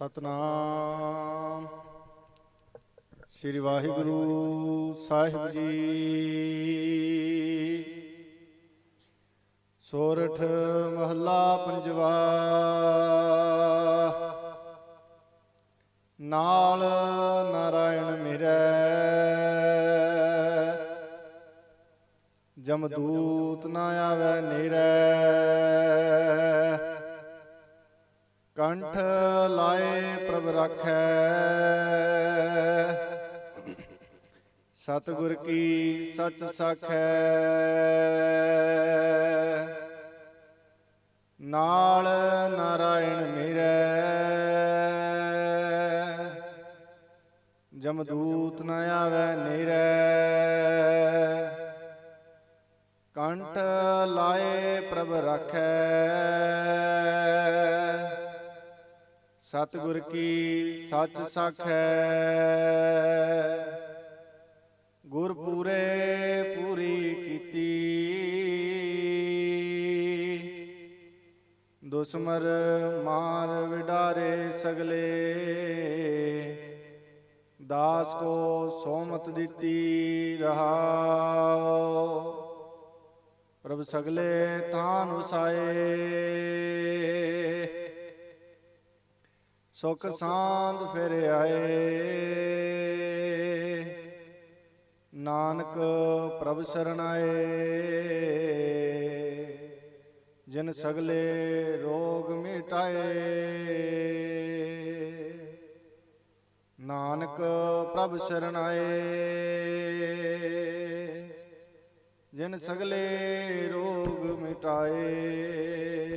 ਸਤਨਾਮ। ਸ੍ਰੀ ਵਾਹਿਗੁਰੂ ਸਾਹਿਬ ਜੀ। ਸੋਰਠ ਮਹੱਲਾ ਪੰਜਵਾ। ਨਾਲ ਨਾਰਾਇਣ ਮਿਰੈ। ਜਮਦੂਤ ਨਾ ਆਵੈ ਨੇਰੈ। ਕੰਠ ਲਾਏ ਪ੍ਰਭ ਰਾਖੈ। ਸਤਿਗੁਰ ਕੀ ਸੱਚ ਸਾਖੈ। ਨਾਲ ਨਾਰਾਇਣ ਮਿਰੈ। ਜਮਦੂਤ ਨ ਆਵੈ ਨੇਰੈ। ਕੰਠ ਲਾਏ ਪ੍ਰਭ ਰਾਖੈ। ਸਤਿਗੁਰ ਕੀ ਸੱਚ ਸਾਖੈ। ਗੁਰ ਪੂਰੇ ਪੂਰੀ ਕੀਤੀ। ਦੁਸਮਰ ਮਾਰ ਵਿਡਾਰੇ ਸਗਲੇ। ਦਾਸ ਕੋ ਸੋਮਤ ਦਿੱਤੀ ਰਹਾਉ। ਪ੍ਰਭ ਸਗਲੇ ਥਾਨ ਵਸਾਏ ਸੁਖ ਸਾਂਦ ਫਿਰ ਆਏ। ਨਾਨਕ ਪ੍ਰਭ ਸਰਣਾਏ ਜਿਨ ਸਗਲੇ ਰੋਗ ਮਿਟਾਏ। ਨਾਨਕ ਪ੍ਰਭ ਸਰਣਾਏ ਜਿਨ ਸਗਲੇ ਰੋਗ ਮਿਟਾਏ।